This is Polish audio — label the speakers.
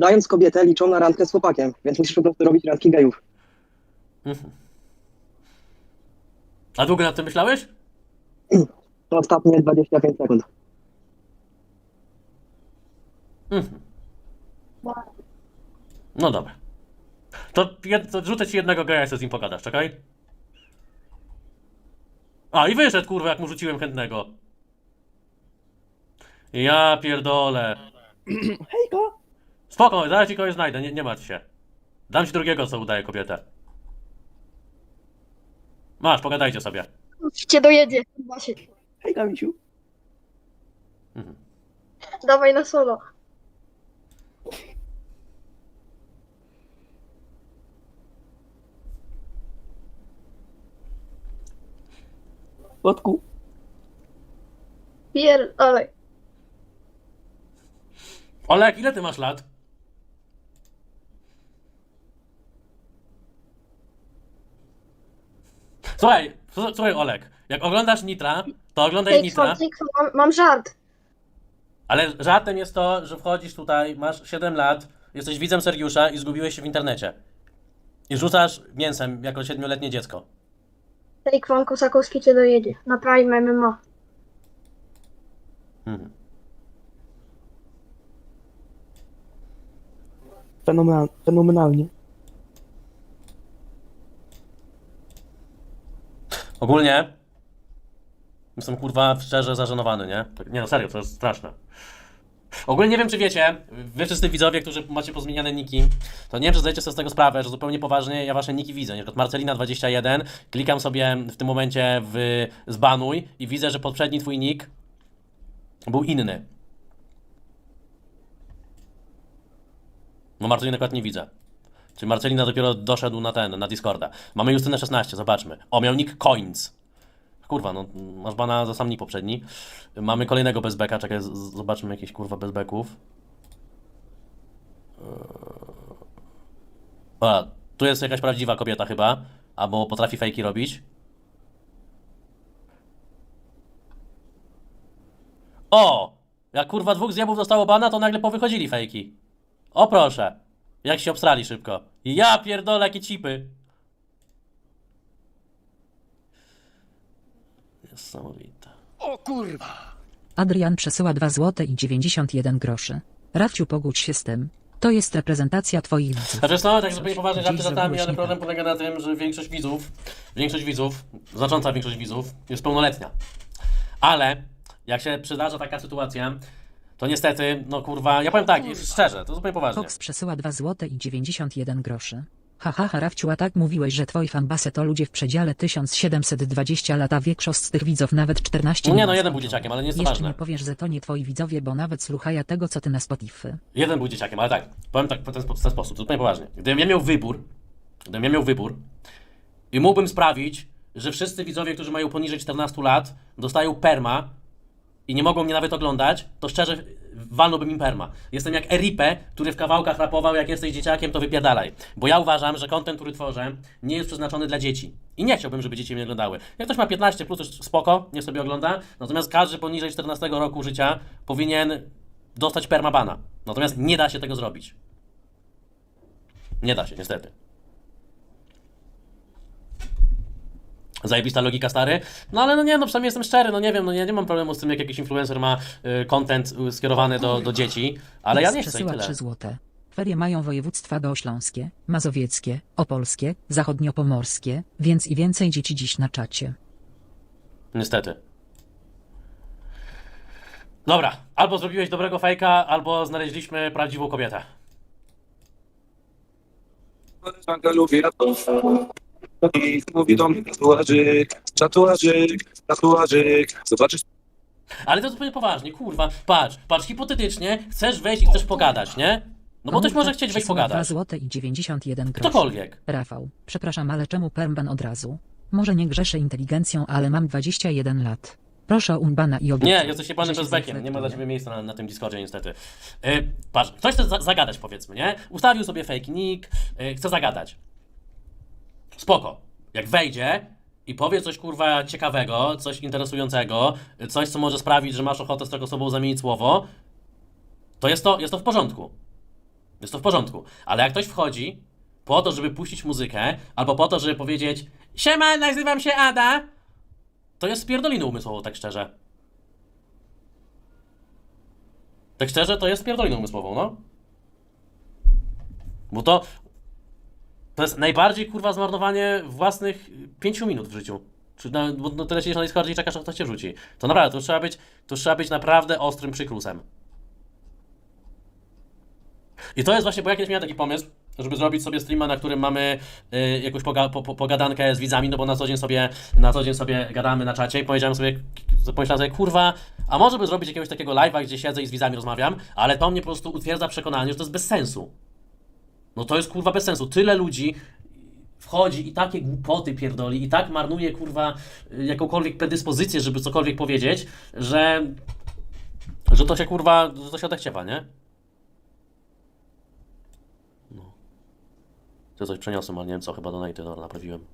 Speaker 1: udając kobietę, liczą na randkę z chłopakiem, więc musisz po prostu robić randki gejów.
Speaker 2: Mhm. A długo nad tym myślałeś?
Speaker 1: To ostatnie 25 sekund.
Speaker 2: Mhm. No dobra. To, jed, to rzucę ci jednego geja, co z nim pogadasz, czekaj. A, i wyszedł, kurwa, jak mu rzuciłem chętnego. Ja pierdolę.
Speaker 1: Hejka!
Speaker 2: Spoko, zaraz ci kogoś znajdę, nie, nie martw się. Dam ci drugiego, co udaje kobietę. Masz, pogadajcie sobie.
Speaker 3: Cię dojedzie, właśnie.
Speaker 1: Hejka, misiu.
Speaker 2: Mhm.
Speaker 3: Dawaj na solo.
Speaker 1: Kotku.
Speaker 3: Pier... ale...
Speaker 2: Olek, ile ty masz lat? Słuchaj, s- słuchaj Olek, jak oglądasz Nitra, to oglądaj
Speaker 3: Ej,
Speaker 2: Nitra,
Speaker 3: mam, mam żart.
Speaker 2: ale żartem jest to, że wchodzisz tutaj, masz 7 lat, jesteś widzem Seriusza i zgubiłeś się w internecie. I rzucasz mięsem jako siedmioletnie dziecko.
Speaker 3: Ej, Kwon Kosakowski cię dojedzie. Na Prime MMA.
Speaker 2: Mhm.
Speaker 1: Fenomenal, fenomenalnie.
Speaker 2: Ogólnie jestem kurwa szczerze zażenowany, nie? Nie no serio, to jest straszne. Ogólnie nie wiem czy wiecie, wy wszyscy widzowie, którzy macie pozmieniane niki, to nie wiem czy zdajecie sobie z tego sprawę, że zupełnie poważnie ja wasze niki widzę. Na przykład Marcelina21, klikam sobie w tym momencie w zbanuj i widzę, że poprzedni twój nick był inny. No Marcelina akurat nie widzę. Czyli Marcelina dopiero doszedł na ten, na Discorda. Mamy Justynę 16, zobaczmy. O, miał nick Coins. Kurwa, no masz bana za sam nick poprzedni. Mamy kolejnego bezbeka, czekaj, zobaczmy jakieś kurwa bezbeków. Eee. A, tu jest jakaś prawdziwa kobieta chyba, albo potrafi fejki robić. O! Jak kurwa dwóch zjebów dostało bana, to nagle powychodzili fejki. O proszę. Jak się obstrali szybko. Ja pierdolę, jakie cipy. Niesamowite.
Speaker 4: Adrian przesyła 2 zł i 91 groszy. Rafciu pogódź się z tym. To jest reprezentacja twoich widzów.
Speaker 2: Znaczy no, tak zupełnie poważnie żarty żartami, ale problem
Speaker 4: tak.
Speaker 2: polega na tym, że większość widzów, większość widzów, znacząca większość widzów jest pełnoletnia. Ale jak się przydarza taka sytuacja, to niestety, no kurwa, ja powiem tak, szczerze, to zupełnie poważnie.
Speaker 4: Cox przesyła 2 zł i 91 groszy. Haha, ha, Rafciu, a tak mówiłeś, że twoi fanbasy to ludzie w przedziale 1720 lat, a większość z tych widzów nawet 14
Speaker 2: No nie, no jeden był dzieciakiem, ale nie jest to
Speaker 4: Jeszcze
Speaker 2: ważne.
Speaker 4: nie powiesz, że to nie twoi widzowie, bo nawet słuchają tego, co ty na Spotify.
Speaker 2: Jeden był dzieciakiem, ale tak, powiem tak w ten, w ten sposób, zupełnie poważnie. Gdybym ja miał wybór, gdybym ja miał wybór i mógłbym sprawić, że wszyscy widzowie, którzy mają poniżej 14 lat, dostają perma i nie mogą mnie nawet oglądać, to szczerze walnąłbym im perma. Jestem jak Eripe, który w kawałkach rapował, jak jesteś dzieciakiem, to wypierdalaj. Bo ja uważam, że content, który tworzę, nie jest przeznaczony dla dzieci. I nie chciałbym, żeby dzieci mnie oglądały. Jak ktoś ma 15 plus, to spoko, niech sobie ogląda. Natomiast każdy poniżej 14 roku życia powinien dostać permabana. Natomiast nie da się tego zrobić. Nie da się, niestety. Zajebista logika, stary. No ale no nie, no przynajmniej jestem szczery, no nie wiem, no ja nie mam problemu z tym, jak jakiś influencer ma y, content y, skierowany do, do dzieci, ale ja nie chcę i
Speaker 4: przesyła
Speaker 2: tyle.
Speaker 4: 3 zł. Ferie mają województwa dośląskie, mazowieckie, opolskie, zachodniopomorskie, więc i więcej dzieci dziś na czacie.
Speaker 2: Niestety. Dobra, albo zrobiłeś dobrego fejka, albo znaleźliśmy prawdziwą kobietę.
Speaker 5: Koleżanka lubi ratów. I mówi do mnie tatuażyk, tatuażyk, tatuażyk. Zobaczysz
Speaker 2: Ale to zupełnie poważnie, kurwa, patrz, patrz, hipotetycznie chcesz wejść i chcesz pogadać, nie? No bo ktoś może chcieć wejść
Speaker 4: przesyła 2
Speaker 2: pogadać.
Speaker 4: zł i 91 groszy.
Speaker 2: Ktokolwiek.
Speaker 4: Rafał, przepraszam, ale czemu permban od razu? Może nie grzeszę inteligencją, ale mam 21 lat. Proszę o unbana i
Speaker 2: Nie,
Speaker 4: obiecuję,
Speaker 2: jesteś jebanym
Speaker 4: że się
Speaker 2: bezbekiem. Nie ma dla ciebie miejsca na, na tym Discordzie niestety. Yy, patrz, ktoś chce za zagadać powiedzmy, nie? Ustawił sobie fake nick, yy, chce zagadać. Spoko. Jak wejdzie i powie coś kurwa ciekawego, coś interesującego, coś co może sprawić, że masz ochotę z taką osobą zamienić słowo, to jest to, jest to w porządku. Jest to w porządku. Ale jak ktoś wchodzi po to, żeby puścić muzykę, albo po to, żeby powiedzieć Siema, nazywam się Ada, to jest spierdoliny umysłowo, tak szczerze. Tak szczerze, to jest spierdoliną umysłową, no. Bo to... To jest najbardziej, kurwa, zmarnowanie własnych y, pięciu minut w życiu. Czy na, bo no tyle siedzisz na Discordzie i czekasz, aż ktoś cię rzuci. To naprawdę, to trzeba być, to trzeba być naprawdę ostrym przykrusem. I to jest właśnie, bo jak miałem taki pomysł, żeby zrobić sobie streama, na którym mamy y, jakąś poga po, po, pogadankę z widzami, no bo na co dzień sobie, na co dzień sobie gadamy na czacie i powiedziałem sobie, pomyślałem sobie, kurwa, a może by zrobić jakiegoś takiego live'a, gdzie siedzę i z widzami rozmawiam, ale to mnie po prostu utwierdza w przekonaniu, że to jest bez sensu. No to jest kurwa bez sensu. Tyle ludzi wchodzi i takie głupoty pierdoli i tak marnuje kurwa jakąkolwiek predyspozycję, żeby cokolwiek powiedzieć, że że to się kurwa, że to się odechciewa, nie? No. To coś przeniosłem, ale nie wiem co, chyba do dobra, naprawiłem.